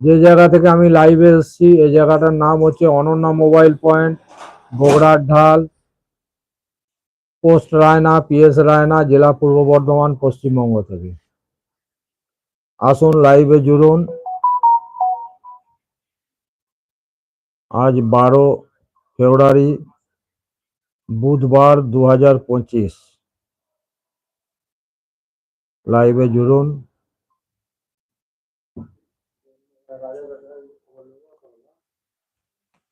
যে জায়গা থেকে আমি লাইভে এসেছি এই জায়গাটার নাম হচ্ছে অনন্যা মোবাইল পয়েন্ট, বগড়ার ঢাল, পোস্ট রায়না, পিএস রায়না, জেলা পূর্ব বর্ধমান, পশ্চিমবঙ্গ থেকে। আসুন লাইভে জুড়ুন। আজ বারো ফেব্রুয়ারি, বুধবার দু হাজার পঁচিশ। লাইভে জুড়ুন।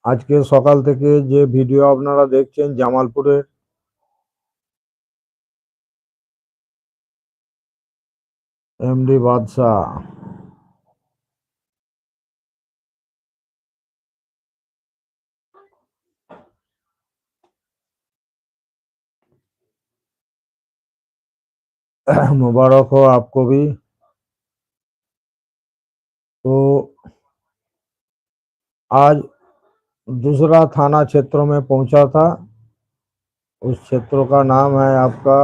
আজকে সকাল থেকে যে ভিডিও আপনারা দেখছেন জামালপুরের এমডি বাদশাহ। मुबारक हो आपको भी तो आज दूसरा थाना क्षेत्र में पहुंचा था उस क्षेत्र का नाम है आपका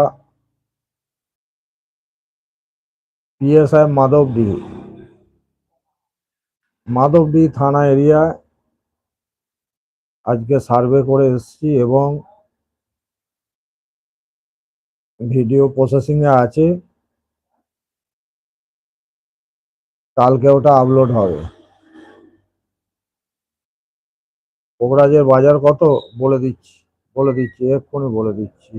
পিএসআই মাধবডি মাধবডি থানা এরিয়ায় আজকে সার্ভে করে এসেছি এবং ভিডিও প্রসেসিং এ আছে। কালকে ওটা আপলোড হবে। কোবরাজের বাজার কত? বলে দিচ্ছি বলে দিচ্ছি, এক্ষুনি বলে দিচ্ছি।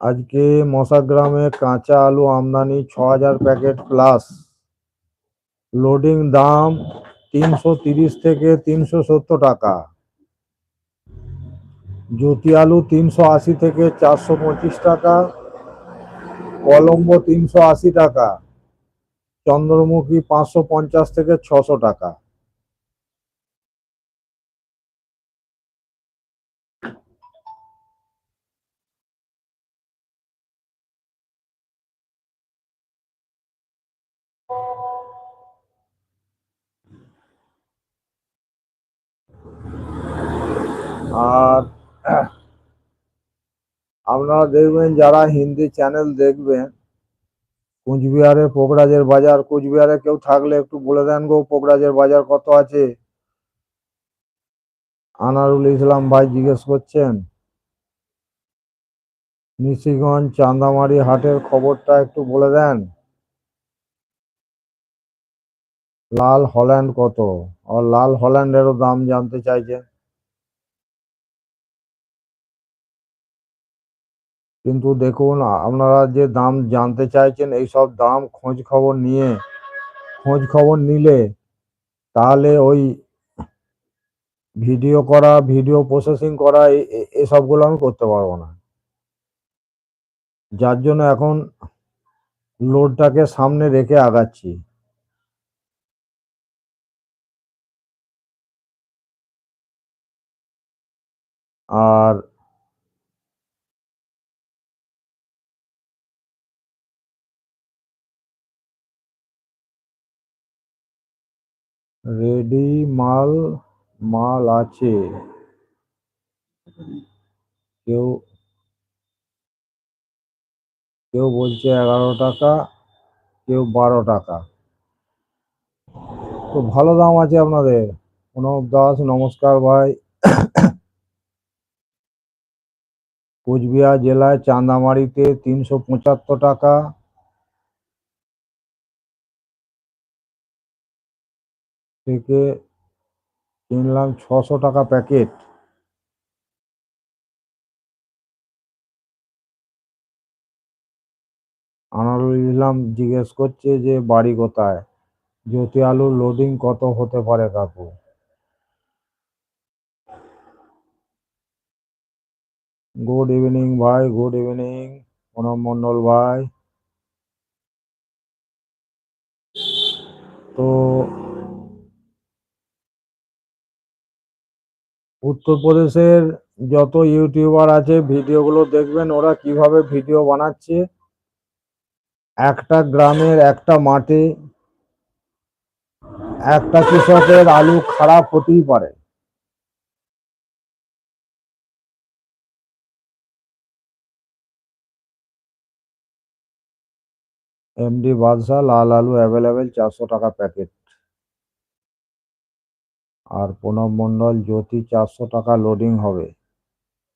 আজকে মশাগ্রামে কাঁচা আলু আমদানি ছ হাজার প্যাকেট প্লাস লোডিং দাম তিনশো তিরিশ থেকে তিনশো সত্তর টাকা। জ্যোতি আলু তিনশো আশি থেকে চারশো পঁচিশ টাকা। কলম্বো তিনশো আশি টাকা। চন্দ্রমুখী পাঁচশো পঞ্চাশ থেকে ছশো টাকা আর আপনারা দেখবেন যারা হিন্দি চ্যানেল দেখবেন, কুচবিহারে পোকরাজের বাজার, কুচবিহারে কেউ থাকলে একটু বলে দেন গো পোকরাজের বাজার কত আছে? আনারুল ইসলাম ভাই জিজ্ঞেস করছেন, নিশিগঞ্জ চান্দামারি হাটের খবরটা একটু বলে দেন। লাল হল্যান্ড কত? আর লাল হল্যান্ডেরও দাম জানতে চাইছেন। কিন্তু দেখুন আপনারা যে দাম জানতে চাইছেন, এই সব দাম খোঁজ খবর নিয়ে, খোঁজ খবর নিলে তাহলে ওই ভিডিও করা, ভিডিও প্রসেসিং করা এসবগুলো আমি করতে পারব না। যার জন্য এখন লোডটাকে সামনে রেখে আগাচ্ছি। আর রেডি মাল মাল আছে। কেউ কেউ বলছে এগারো টাকা, কেউ বারো টাকা। তো ভালো দাম আছে আপনাদের। প্রণব দাস, নমস্কার ভাই। কোচবিহার জেলায় চান্দামারিতে তিনশো পঁচাত্তর টাকা। থেকে কিনলাম ছশো টাকা প্যাকেট। আনারুল ইসলাম জিজ্ঞেস করছে যে, বাড়ি কোথায়? জ্যোতি আলুর লোডিং কত হতে পারে কাকু? গুড ইভিনিং ভাই গুড ইভিনিং প্রণব মন্ডল ভাই। তো উত্তরপ্রদেশের যত ইউটিউবার আছে, ভিডিওগুলো দেখবেন ওরা কীভাবে ভিডিও বানাচ্ছে। একটা গ্রামের, একটা মাঠে, একটা কৃষকের আলু খারাপ হতেই পারে। এমডি বাদশাহ লাল আলু অ্যাভেলেবেল চারশো টাকা প্যাকেট। আর প্রণব মণ্ডল জ্যোতি চারশো টাকা লোডিং হবে।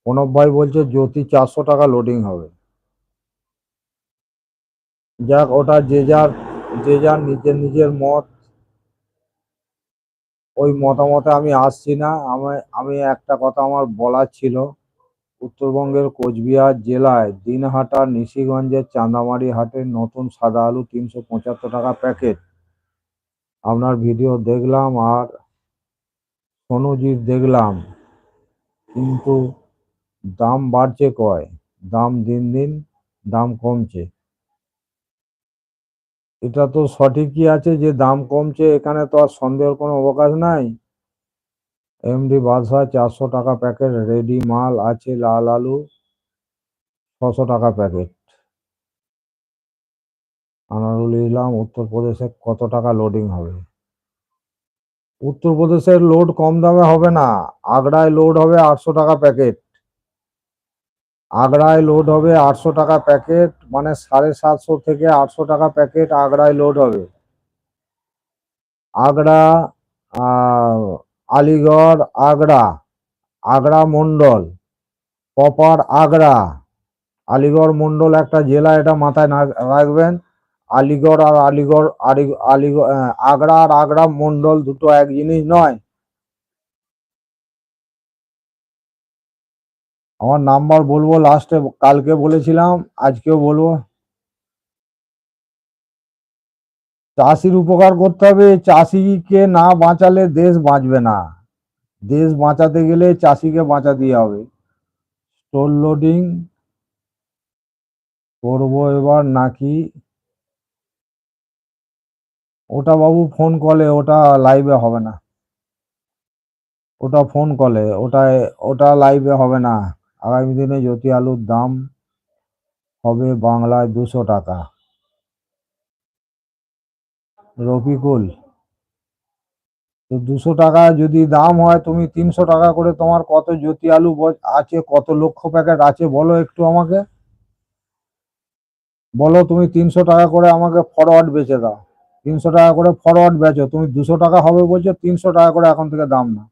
প্রণব ভাই বলছে জ্যোতি চারশো টাকা লোডিং হবে। যাক, ওটা যে যার যে যার নিজের নিজের মত, ওই মতামতে আমি আসছি না। আমি আমি একটা কথা আমার বলার ছিল। উত্তরবঙ্গের কোচবিহার জেলায় দিনহাটা, নিশিগঞ্জের চাঁদামারি হাটের নতুন সাদা আলু তিনশো পঁচাত্তর টাকা প্যাকেট। আপনার ভিডিও দেখলাম আর সোনুজির দেখলাম, কিন্তু দাম বাড়ছে কয়? দাম দিন দিন দাম কমছে। এটা তো সঠিকই আছে যে দাম কমছে, এখানে তো আর সন্দেহের কোনো অবকাশ নাই। এমডি বাদশা চারশো টাকা প্যাকেট, রেডি মাল আছে লাল আলু ছশো টাকা প্যাকেট। আনারুল ইসলাম, উত্তরপ্রদেশে কত টাকা লোডিং হবে? উত্তরপ্রদেশের লোড কম দামে হবে না। আগ্রায় লোড হবে আটশো টাকা প্যাকেট আগ্রায় লোড হবে আটশো টাকা প্যাকেট মানে সাড়ে সাতশো থেকে আটশো টাকা প্যাকেট আগ্রায় লোড হবে। আগ্রা আলিগড়, আগ্রা আগ্রা মন্ডল প্রপার আগ্রা। আলিগড় মন্ডল একটা জেলা, এটা মাথায় রাখবেন। আলিগড় আর আলিগড়, আলি- আলিগড় আগ্রা আর আগ্রা মন্ডল দুটো এক জিনিস নয়। আমার নাম্বার বলব লাস্টে কালকে বলেছিলাম, আজকেও বলব। চাষির উপকার করতে হবে, চাষিকে না বাঁচালে দেশ বাঁচবে না। দেশ বাঁচাতে গেলে চাষিকে বাঁচাতে হবে। স্টোর লোডিং করব এবার নাকি ওটা বাবু ফোন কলে ওটা লাইভে হবে না। ওটা ফোন কলে ওটা ওটা লাইভে হবে না। আগামী দিনে জ্যোতি আলুর দাম হবে বাংলায় দুশো টাকা। রফিকুল, তো দুশো টাকা যদি দাম হয়, তুমি তিনশো টাকা করে তোমার কত জ্যোতি আলু আছে, কত লক্ষ প্যাকেট আছে বলো একটু আমাকে। বলো তুমি তিনশো টাকা করে আমাকে ফরওয়ার্ড বেচে দাও। তিনশো টাকা করে ফরওয়ার্ড বেচো, তুমি দুশো টাকা হবে বলছো, তিনশো টাকা করে এখন থেকে দাম না।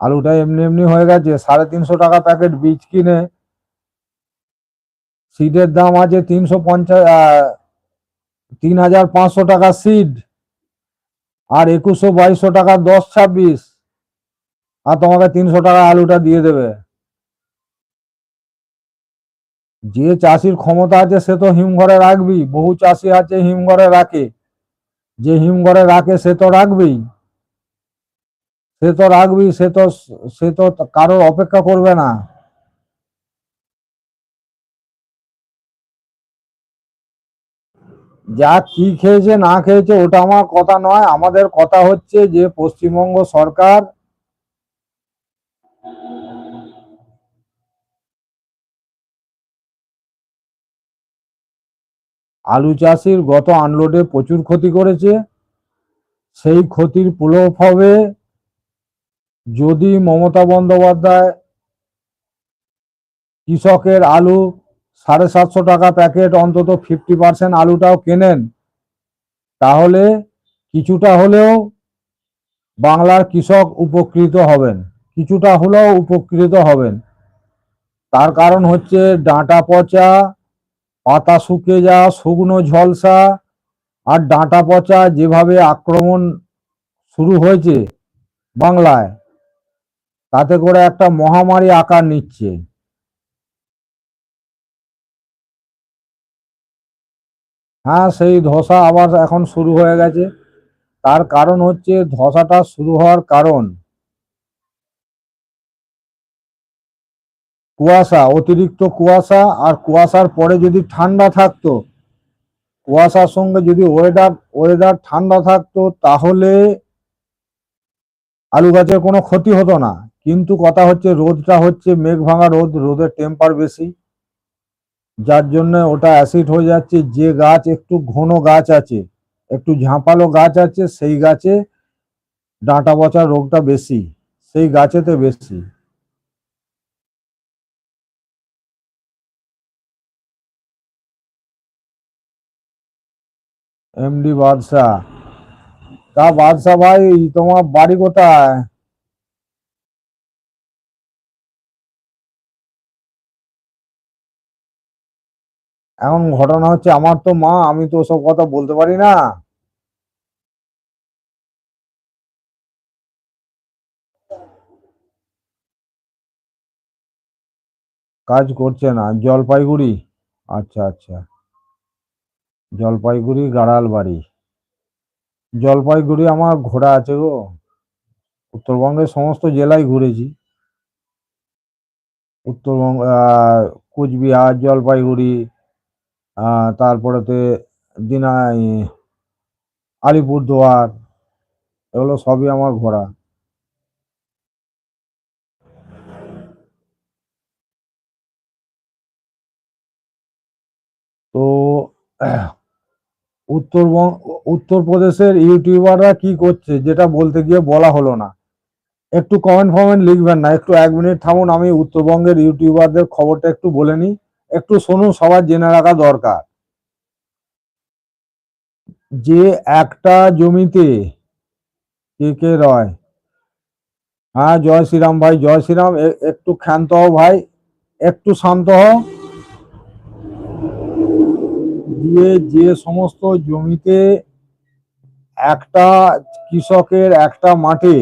আলুটা এমনি এমনি হয়ে গেছে, সাড়ে তিনশো টাকা প্যাকেট বীজ কিনে। সিডের দাম আছে তিনশো পঞ্চাশ তিন হাজার পাঁচশো টাকা সিড আর একুশশো বাইশশো টাকা দশ ছাব্বিশ। আর তোমাকে তিনশো টাকা আলুটা দিয়ে দেবে। যে চাষির ক্ষমতা আছে সে তো হিমঘরে রাখবি বহু চাষি আছে হিমঘরে রাখে। যে হিমঘরে রাখে সে তো রাখবেই। সে তো রাখবি সে তো সে তো কারোর অপেক্ষা করবে না। যা কি খেয়েছে না খেয়েছে ওটা আমার কথা নয়, আমাদের কথা হচ্ছে যে পশ্চিমবঙ্গ সরকার আলু চাষির গত আনলোডে প্রচুর ক্ষতি করেছে। সেই ক্ষতির প্রলোভ হবে যদি মমতা বন্দ্যোপাধ্যায় কৃষকের আলু সাড়ে সাতশো টাকা প্যাকেট, অন্তত ফিফটি পার্সেন্ট আলুটাও কেনেন, তাহলে কিছুটা হলেও বাংলার কৃষক উপকৃত হবেন, কিছুটা হলেও উপকৃত হবেন। তার কারণ হচ্ছে ডাঁটা পচা পাতা শুকিয়ে যাওয়া, শুকনো ঝলসা আর ডাঁটা পচা যেভাবে আক্রমণ শুরু হয়েছে বাংলায়, তাতে করে একটা মহামারী আকার নিচ্ছে। হ্যাঁ সেই ধসা আবার এখন শুরু হয়ে গেছে। তার কারণ হচ্ছে ধসাটা শুরু হওয়ার কারণ। কুয়াশা, অতিরিক্ত কুয়াশা আর কুয়াশার পরে যদি ঠান্ডা থাকতো, কুয়াশার সঙ্গে যদি ওয়েদার ওয়েদার ঠান্ডা থাকতো, তাহলে আলু গাছের কোনো ক্ষতি হতো না। কিন্তু কথা হচ্ছে, রোদটা হচ্ছে মেঘ ভাঙা রোদ, রোদের টেম্পার বেশি। যার জন্য ওটা অ্যাসিড হয়ে যাচ্ছে, যে গাছ একটু ঘন গাছ আছে, একটু ঝাঁপালো গাছ আছে, সেই গাছে ডাঁটা পচা রোগটা বেশি, সেই গাছেতে বেশি। এমডি বাদশাহ। তা বাদশাহ ভাই, তোমার বাড়ি কোথায়? এখন ঘটনা হচ্ছে, আমার তো মা, আমি তো ওসব কথা বলতে পারি না। কাজ করছে না, জলপাইগুড়ি। আচ্ছা আচ্ছা। জলপাইগুড়ি গাড়াল বাড়ি। জলপাইগুড়ি আমার ঘোরা আছে গো। উত্তরবঙ্গের সমস্ত জেলায় ঘুরেছি। উত্তরবঙ্গ কুচবিহার, জলপাইগুড়ি তারপরেতে দিনাই, আলিপুরদুয়ার, এগুলো সবই আমার ঘোরা তো উত্তরবঙ্গ উত্তরপ্রদেশের ইউটিউবাররা কি করছে যেটা বলতে গিয়ে বলা হলো না। একটু কমেন্ট ফমেন্ট লিখবেন না, একটু এক মিনিট থামুন, আমি উত্তরবঙ্গের ইউটিউবারদের খবরটা একটু বলে নিই। একটু শুনুন, সবার জেনে রাখা দরকার। যে একটা জমিতে কে কে রয়? হ্যাঁ জয় শ্রীরাম ভাই, জয় শ্রীরাম একটু ক্ষান্ত হও ভাই, একটু শান্ত হও। দিয়ে যে সমস্ত জমিতে একটা কৃষকের একটা মাঠে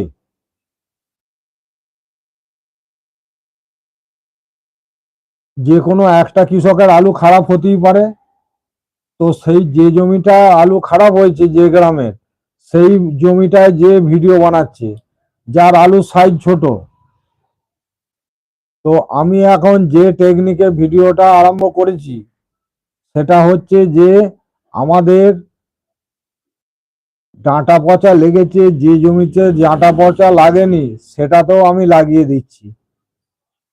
যে কোনো একটা কৃষকের আলু খারাপ হতেই পারে, তো সেই যে জমিটা আলু খারাপ হয়েছে যে গ্রামের সেই জমিটায় যে ভিডিও বানাচ্ছে, যার আলু সাইজ ছোট। তো আমি এখন যে টেকনিকে ভিডিওটা আরম্ভ করেছি সেটা হচ্ছে যে আমাদের ডাঁটা পচা লেগেছে, যে জমিতে ডাঁটা পচা লাগেনি, সেটাতেও আমি লাগিয়ে দিচ্ছি।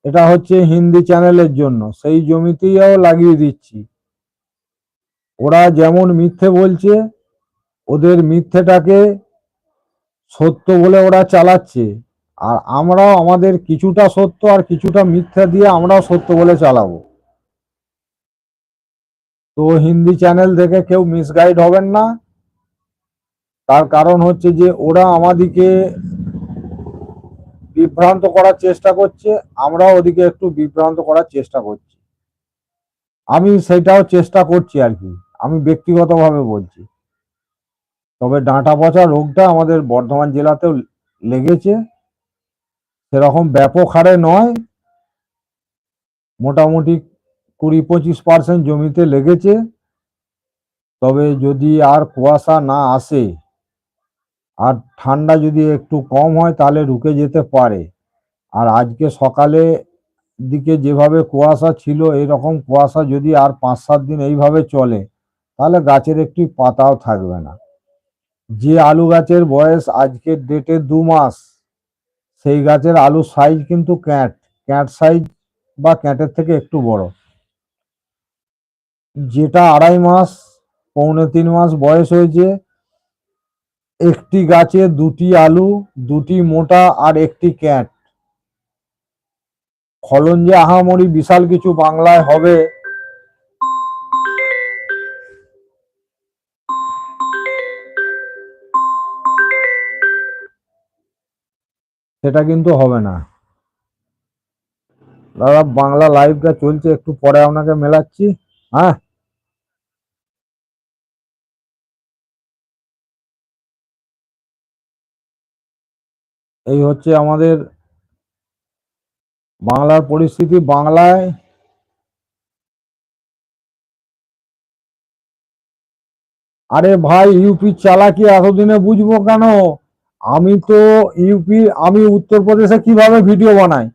এটা হচ্ছে হিন্দি চ্যানেলের জন্য, সেই জমিতেও লাগিয়ে দিচ্ছি। ওরা যেমন মিথ্যে বলছে, ওদের মিথ্যেটাকে সত্য বলে ওরা চালাচ্ছে। আর আমরাও আমাদের কিছুটা সত্য আর কিছুটা মিথ্যা দিয়ে আমরাও সত্য বলে চালাবো। তো হিন্দি চ্যানেল থেকে কেউ মিসগাইড হবেন না। তার কারণ হচ্ছে যে, ওরা আমাদিকে বিভ্রান্ত করার চেষ্টা করছে, আমরাও ওদিকে একটু বিভ্রান্ত করার চেষ্টা করছি। আমি সেটাও চেষ্টা করছি আর কি, আমি ব্যক্তিগতভাবে বলছি। তবে ডাঁটা পচা রোগটা আমাদের বর্ধমান জেলাতেও লেগেছে, সেরকম ব্যাপক হারে নয়। মোটামুটি কুড়ি পঁচিশ পার্সেন্ট জমিতে লেগেছে। তবে যদি আর কুয়াশা না আসে আর ঠান্ডা যদি একটু কম হয়, তাহলে রুকে যেতে পারে। আর আজকে সকালে দিকে যেভাবে কুয়াশা ছিল এরকম কুয়াশা যদি আর পাঁচ সাত দিন এইভাবে চলে, তাহলে গাছের একটি পাতাও থাকবে না। যে আলু গাছের বয়স আজকের ডেটে দু মাস, সেই গাছের আলুর সাইজ কিন্তু ক্যাট। ক্যাট সাইজ বা ক্যাটের থেকে একটু বড়। যেটা আড়াই মাস, পৌনে তিন মাস বয়স হয়েছে, একটি গাছে দুটি আলু, দুটি মোটা আর একটি ক্যাট। ফলন যে আহামরি বিশাল কিছু বাংলায় হবে। সেটা কিন্তু হবে না। দাদা, বাংলা লাইভটা চলছে, একটু পরে আপনাকে মেলাচ্ছি হ্যাঁ? এই হচ্ছে আমাদের বাংলার পরিস্থিতি বাংলায়। আরে ভাই ইউপি চালাকি এতদিনে বুঝব কেন? আমি তো ইউপি আমি উত্তরপ্রদেশে কীভাবে ভিডিও বানাই?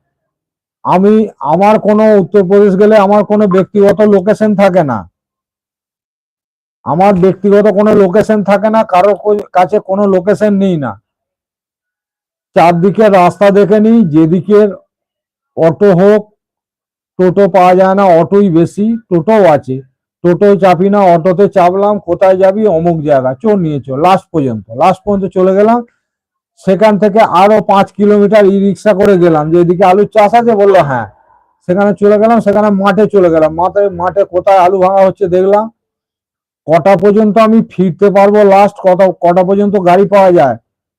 আমি, আমার কোনো উত্তরপ্রদেশ গেলে আমার কোনো ব্যক্তিগত লোকেশন থাকে না। আমার ব্যক্তিগত কোনো লোকেশন থাকে না, কারও কাছে কোনো লোকেশন নেই না। চারদিকে রাস্তা দেখে নিই, যেদিকে অটো হোক, টোটো পাওয়া যায় না, অটোই বেশি, টোটোও আছে। টোটো চাপি না, অটোতে চাপলাম, কোথায় যাবি? অমুক জায়গা, চোর নিয়ে চল লাস্ট পর্যন্ত লাস্ট পর্যন্ত চলে গেলাম। সেখান থেকে আরও পাঁচ কিলোমিটার ই রিক্সা করে গেলাম যে এদিকে আলুর চাষ আছে, বলল হ্যাঁ। সেখানে চলে গেলাম, সেখানে মাঠে চলে গেলাম। মাঠে মাঠে কোথায় আলু ভাঙা হচ্ছে দেখলাম। কটা পর্যন্ত আমি ফিরতে পারব লাস্ট কটা কটা পর্যন্ত গাড়ি পাওয়া যায়?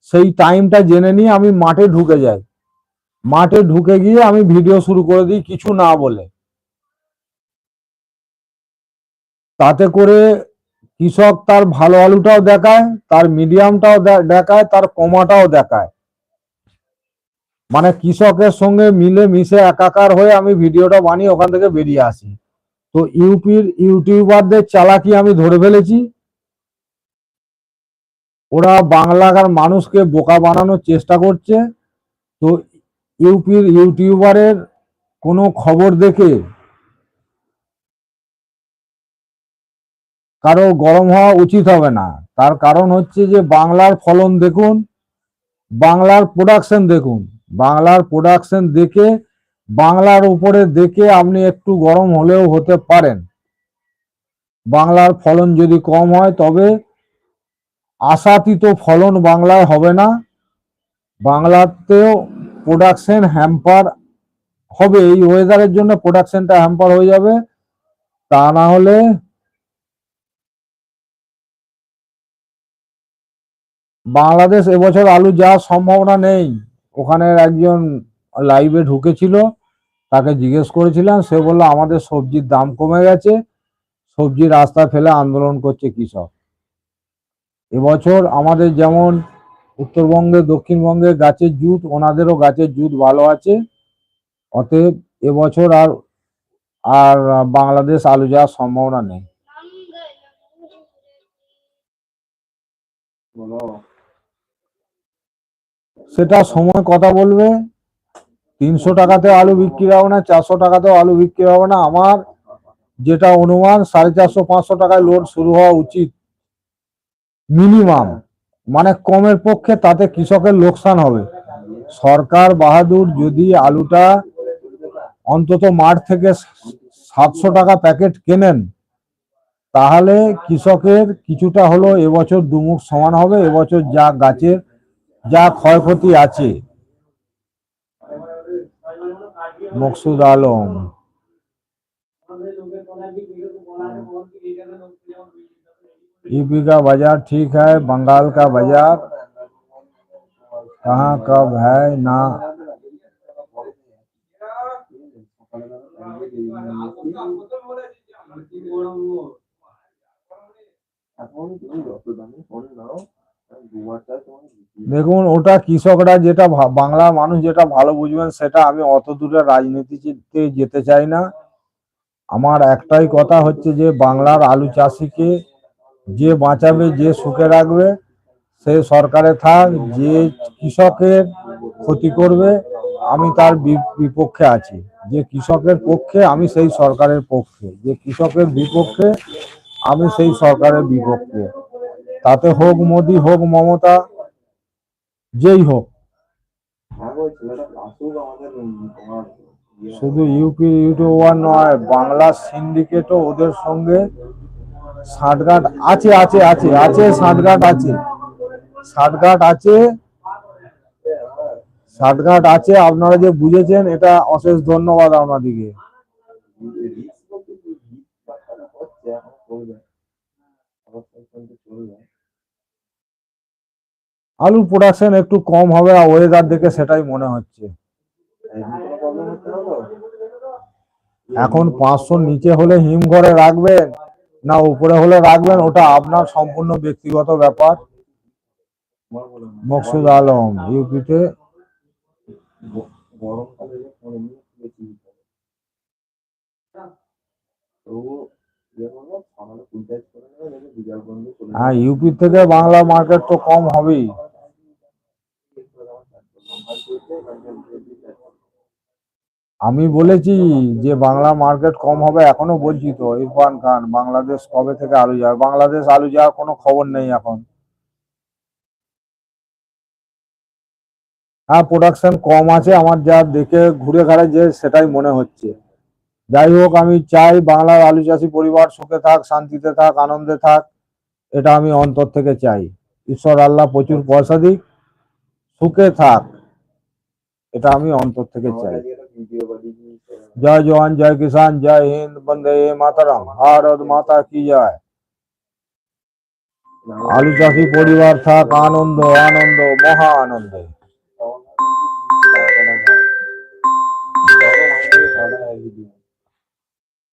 সেই টাইমটা জেনে নিয়ে আমি মাঠে ঢুকে যাই। মাঠে ঢুকে গিয়ে আমি ভিডিও শুরু করে দিই কিছু না বলে। তাতে করে কৃষক তার ভালো আলুটাও দেখায়, তার মিডিয়ামটাও দেখায়, তার কমাটাও দেখায়। মানে কৃষকের সঙ্গে মিলে মিশে একাকার হয়ে আমি ভিডিওটা বানিয়ে ওখান থেকে বেরিয়ে আসি। তো ইউপির ইউটিউবারদের চালাকি আমি ধরে ফেলেছি। ওরা বাংলাকার মানুষকে বোকা বানানোর চেষ্টা করছে। তো ইউপির ইউটিউবারের কোনো খবর দেখে কারও গরম হওয়া উচিত হবে না। তার কারণ হচ্ছে যে বাংলার ফলন দেখুন, বাংলার প্রোডাকশন দেখুন। বাংলার প্রোডাকশন দেখে, বাংলার উপরে দেখে আপনি একটু গরম হলেও হতে পারেন। বাংলার ফলন যদি কম হয় তবে আশাতীত ফলন বাংলায় হবে না। বাংলাতেও প্রোডাকশন হ্যাম্পার হবে। এই ওয়েদারের জন্য প্রোডাকশনটা হ্যাম্পার হয়ে যাবে। তা না হলে বাংলাদেশ এবছর আলু যাওয়ার সম্ভাবনা নেই। ওখানের একজন লাইভে ঢুকেছিল, তাকে জিজ্ঞেস করেছিলাম, সে বলল, আমাদের সবজির দাম কমে গেছে। সবজি রাস্তা ফেলে আন্দোলন করছে কৃষক। এবছর আমাদের যেমন উত্তরবঙ্গে দক্ষিণবঙ্গে গাছের জুট ওনাদেরও গাছের জুট ভালো আছে। অতএব এবছর আর আর বাংলাদেশ আলু যাওয়ার সম্ভাবনা নেই। সেটা সময় কথা বলবে। তিনশো টাকাতে আলু বিক্রি হবে না চারশো টাকাতেও আলু বিক্রি হবে না। আমার যেটা অনুমান সাড়ে চারশো পাঁচশো টাকায় লোড শুরু হওয়া উচিত। মিনিমাম। মানে কমের পক্ষে তাতে কৃষকের লোকসান হবে। সরকার বাহাদুর যদি আলুটা অন্তত মাঠ থেকে সাতশো টাকা প্যাকেট কেনেন, তাহলে কৃষকের কিছুটা হলো এবছর দুমুখ সমান হবে। এবছর যা গাছের যা ক্ষয়ক্ষতি আছে। মকসুদ আলম। यूपी का बाजार ठीक है बंगाल का बाजार कहाँ कब है ना দেখুন ওটা কৃষকরা যেটা ভা- বাংলা মানুষ যেটা ভালো বুঝবেন সেটা আমি অত দূরে রাজনীতিতে যেতে চাই না আমার একটাই কথা হচ্ছে যে বাংলার আলু চাষিকে যে বাঁচাবে, যে সুখে রাখবে, সে সরকারে থাক, যে কৃষকের ক্ষতি করবে, আমি তার বিপক্ষে আছি। যে কৃষকের পক্ষে, আমি সেই সরকারের পক্ষে। যে কৃষকের বিপক্ষে, আমি সেই সরকারের বিপক্ষে। তাতে হোক মোদি, হোক মমতা, যেই হোক। শুধু ইউপি ইউটিউবার নয়, বাংলা সিন্ডিকেটও ওদের সঙ্গে ষাটগাঁট আছে আছে আছে আছে ষাটগাঁট আছে। ষাটগাঁট আছে। ষাটগাঁট আছে, আপনারা যে বুঝেছেন, এটা অশেষ ধন্যবাদ আপনাদিকে আলু প্রোডাকশন একটু কম হবে ওয়েদার দেখে সেটাই মনে হচ্ছে। এখন পাঁচশোর নিচে হলে হিমঘরে রাখবেন। না, উপরে হলে রাখবেন, ওটা আপনার সম্পূর্ণ ব্যক্তিগত ব্যাপার মকসুদ আলম, ইউপিতে। হ্যাঁ ইউপি থেকে বাংলা মার্কেট তো কম হবেই এরপরে আবার start করলাম। আর চলছে, এবার চলছে, start করলাম। আমি বলেছি যে বাংলা মার্কেট কম হবে, এখনও বলছি তো, ইরফান খান, বাংলাদেশ কবে থেকে আলু যাবে বাংলাদেশ আলু যাওয়ার কোনো খবর নেই এখন। হ্যাঁ প্রোডাকশন কম আছে, আমার যা দেখে ঘুরে ঘাড়ে যে সেটাই মনে হচ্ছে। যাই হোক, আমি চাই বাংলার আলু চাষি পরিবার সুখে থাক, শান্তিতে থাক, আনন্দে থাক, এটা আমি অন্তর থেকে চাই। ঈশ্বর, আল্লাহ প্রচুর পয়সা দিক, সুখে থাক, এটা আমি অন্তর থেকে চাই। আমাদের একটা ভিডিও বানিয়ে দিয়েছে। जय जवान जय किसान जय हिंद बंदे मातरम भारत माता की जय আলু চাষি পরিবার থাক আনন্দ আনন্দ মহা আনন্দে তখন আর